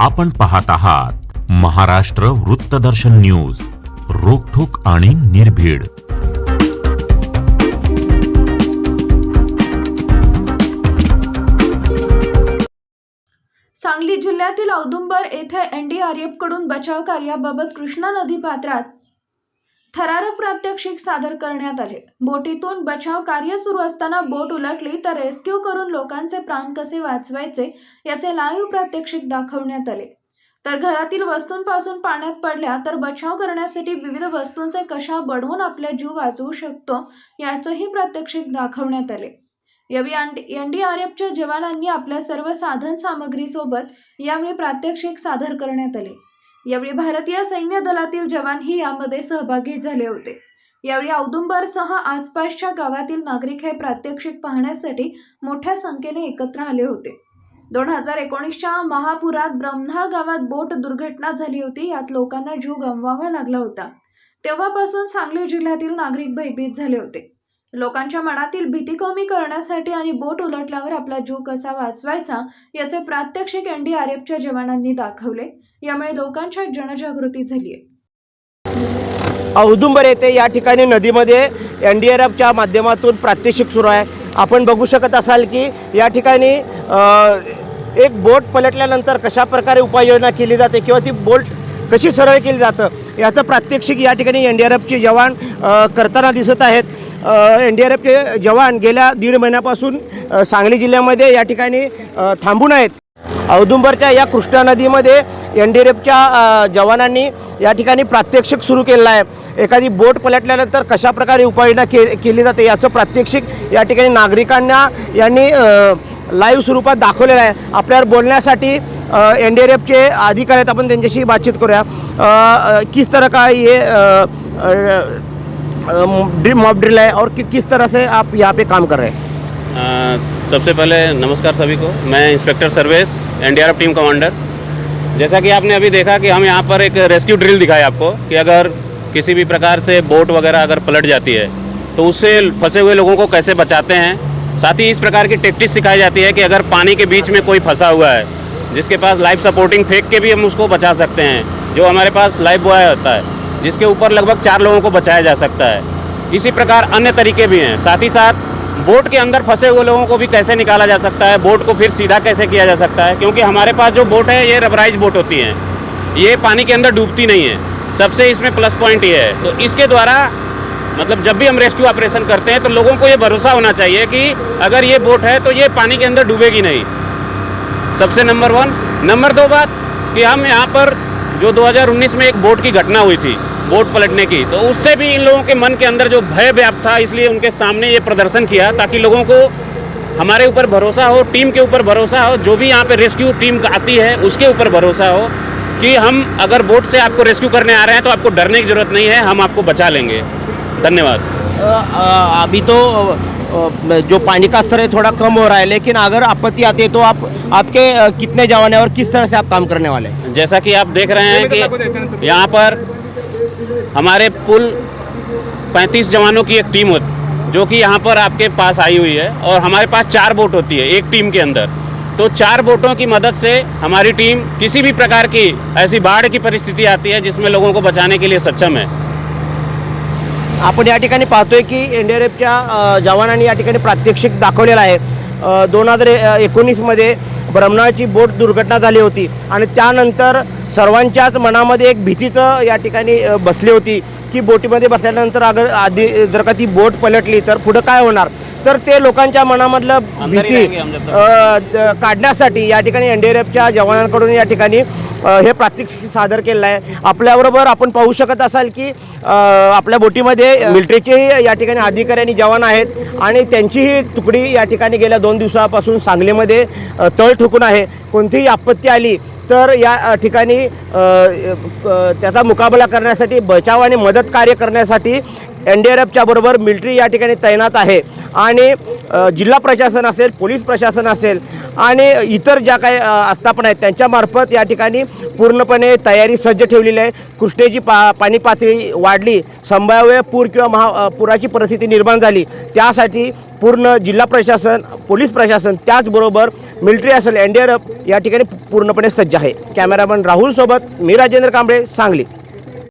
आपण पाहत आहात महाराष्ट्र वृत्तदर्शन न्यूज रोखोक आणि निर्भीड. सांगली जिल्ह्यातील औदुंबर येथे एनडीआरएफकडून बचाव कार्याबाबत कृष्णा नदी पात्रात थरारक प्रात्यक्षिक सादर करण्यात आले. बोटीतून बचाव कार्य सुरू असताना बोट उलटली तर रेस्क्यू करून लोकांचे प्राण कसे वाचवायचे याचे लाईव्ह प्रात्यक्षिक दाखवण्यात आले. तर घरातील वस्तूंपासून पाण्यात पडल्या तर बचाव करण्यासाठी विविध वस्तूंचे कशा बडवून आपला जीव वाचवू शकतो याचंही प्रात्यक्षिक दाखवण्यात आले. यावेळी एनडीआरएफच्या जवानांनी आपल्या सर्व साधन सामग्रीसोबत यावेळी प्रात्यक्षिक सादर करण्यात आले. यावेळी भारतीय सैन्य दलातील जवानही यामध्ये सहभागी झाले होते. यावेळी औदुंबरसह आसपासच्या गावातील नागरिक हे प्रात्यक्षिक पाहण्यासाठी मोठ्या संख्येने एकत्र आले होते. दोन हजार एकोणीसच्या महापुरात ब्रह्मनाळ गावात बोट दुर्घटना झाली होती यात लोकांना जीव गमवावा लागला होता. तेव्हापासून सांगली जिल्ह्यातील नागरिक भयभीत झाले होते. लोकांच्या मनातील भीती कमी करण्यासाठी आणि बोट उलटल्यावर आपला जीव कसा वाचवायचा याचे प्रात्यक्षिक एनडीआरएफच्या जवानांनी दाखवले. यामुळे लोकांच्या जनजागृती झाली आहे औदुंबर येथे या ठिकाणी नदीमध्ये एन डी आर एफच्या माध्यमातून प्रात्यक्षिक सुरू आहे. आपण बघू शकत असाल की या ठिकाणी एक बोट पलटल्यानंतर कशा प्रकारे उपाययोजना केली जाते किंवा ती बोट कशी सरळ केली जातं याचं प्रात्यक्षिक या ठिकाणी एन डी आर एफचे जवान करताना दिसत आहेत. एन डी आर एफचे जवान गेल्या दीड महिन्यापासून सांगली जिल्ह्यामध्ये या ठिकाणी थांबून आहेत. औदुंबरच्या या कृष्णा नदीमध्ये एन डी आर एफच्या जवानांनी या ठिकाणी प्रात्यक्षिक सुरू केलेलं आहे. एखादी बोट पलटल्यानंतर कशाप्रकारे उपाययोजना के केली जाते याचं प्रात्यक्षिक या ठिकाणी नागरिकांना यांनी लाईव्ह स्वरूपात दाखवलेलं आहे. आपल्यावर बोलण्यासाठी एन डी आर एफचे अधिकारी आहेत. आपण त्यांच्याशी बातचीत करूया. किस तरह का ये ड्रिल मॉब ड्रिल है और कि, किस तरह से आप यहाँ पे काम कर रहे हैं? सबसे पहले नमस्कार सभी को। मैं inspector Sarves NDRF team commander. जैसा कि आपने अभी देखा कि हम यहाँ पर एक रेस्क्यू ड्रिल दिखाया आपको कि अगर किसी भी प्रकार से बोट वगैरह अगर पलट जाती है तो उससे फंसे हुए लोगों को कैसे बचाते हैं? साथ ही इस प्रकार की टेक्टिक्स सिखाई जाती है कि अगर पानी के बीच में कोई फंसा हुआ है जिसके पास लाइफ सपोर्टिंग फेंक के भी हम उसको बचा सकते हैं जो हमारे पास लाइफ बॉय होता है। जिसके ऊपर लगभग चार लोगों को बचाया जा सकता है। इसी प्रकार अन्य तरीके भी हैं। साथ ही साथ, बोट के अंदर फंसे हुए लोगों को भी कैसे निकाला जा सकता है? बोट को फिर सीधा कैसे किया जा सकता है? क्योंकि हमारे पास जो बोट है, ये रबराइज बोट होती हैं। ये पानी के अंदर डूबती नहीं है। सबसे इसमें प्लस पॉइंट ये है। तो इसके द्वारा मतलब जब भी हम रेस्क्यू ऑपरेशन करते हैं तो लोगों को ये भरोसा होना चाहिए कि अगर ये बोट है तो ये पानी के अंदर डूबेगी नहीं। सबसे नंबर वन। नंबर दो बात कि हम यहाँ पर जो 2019 में एक बोट की घटना हुई थी बोट पलटने की। तो उससे भी इन लोगों के मन के अंदर जो भय व्याप्त था इसलिए उनके सामने ये प्रदर्शन किया ताकि लोगों को हमारे ऊपर भरोसा हो टीम के ऊपर भरोसा हो जो भी यहाँ पे रेस्क्यू टीम आती है उसके ऊपर भरोसा हो कि हम अगर बोट से आपको रेस्क्यू करने आ रहे हैं तो आपको डरने की ज़रूरत नहीं है हम आपको बचा लेंगे। धन्यवाद। अभी तो जो पानी का स्तर है थोड़ा कम हो रहा है लेकिन अगर आपत्ति आती है तो आप आपके कितने जवान हैं और किस तरह से आप काम करने वाले हैं? जैसा कि आप देख रहे हैं कि यहाँ पर हमारे कुल 35 जवानों की एक टीम होती जो कि यहाँ पर आपके पास आई हुई है और हमारे पास चार बोट होती है एक टीम के अंदर। तो चार बोटों की मदद से हमारी टीम किसी भी प्रकार की ऐसी बाढ़ की परिस्थिति आती है जिसमें लोगों को बचाने के लिए सक्षम है। आपण या ठिकाणी पाहतोय की एन डी आर एफच्या जवानांनी या ठिकाणी प्रात्यक्षिक दाखवलेलं आहे. दोन हजार एकोणीसमध्ये ब्रह्मणाची बोट दुर्घटना झाली होती आणि त्यानंतर सर्वांच्याच मनामध्ये एक भीतीचं या ठिकाणी बसली होती की बोटीमध्ये बसल्यानंतर अगर आधी जर का ती बोट पलटली तर पुढं काय होणार? तर ते लोकांच्या मनामधलं भीती काढण्यासाठी या ठिकाणी एन डी आर एफच्या जवानांकडून या ठिकाणी हे प्रात्यक्षिक सादर केलेलं आहे. आपल्याबरोबर आपण पाहू शकत असाल की आपल्या बोटीमध्ये मिलिटरीचे या ठिकाणी अधिकारी आणि जवान आहेत आणि त्यांचीही तुकडी या ठिकाणी गेल्या दोन दिवसापासून सांगलीमध्ये तळ ठोकून आहे. कोणतीही आपत्ती आली तर या ठिकाणी त्याचा मुकाबला करण्यासाठी बचाव आणि मदत कार्य करण्यासाठी एन डी आर एफच्या बरोबर मिलिटरी या ठिकाणी तैनात आहे. आणि जिल्हा प्रशासन असेल पोलीस प्रशासन असेल आणि इतर ज्या काही आस्थापना आहेत त्यांच्यामार्फत या ठिकाणी पूर्णपणे तयारी सज्ज ठेवलेली आहे. कृष्णेची पा पाणी पातळी वाढली संभाव्य पूर किंवा महा पुराची परिस्थिती निर्माण झाली. त्यासाठी पूर्ण जिल्हा प्रशासन पोलीस प्रशासन त्याचबरोबर मिलिटरी असेल एन डी आर एफ या ठिकाणी पूर्णपणे सज्ज आहे. कॅमेरामन राहुलसोबत मी राजेंद्र कांबळे सांगली.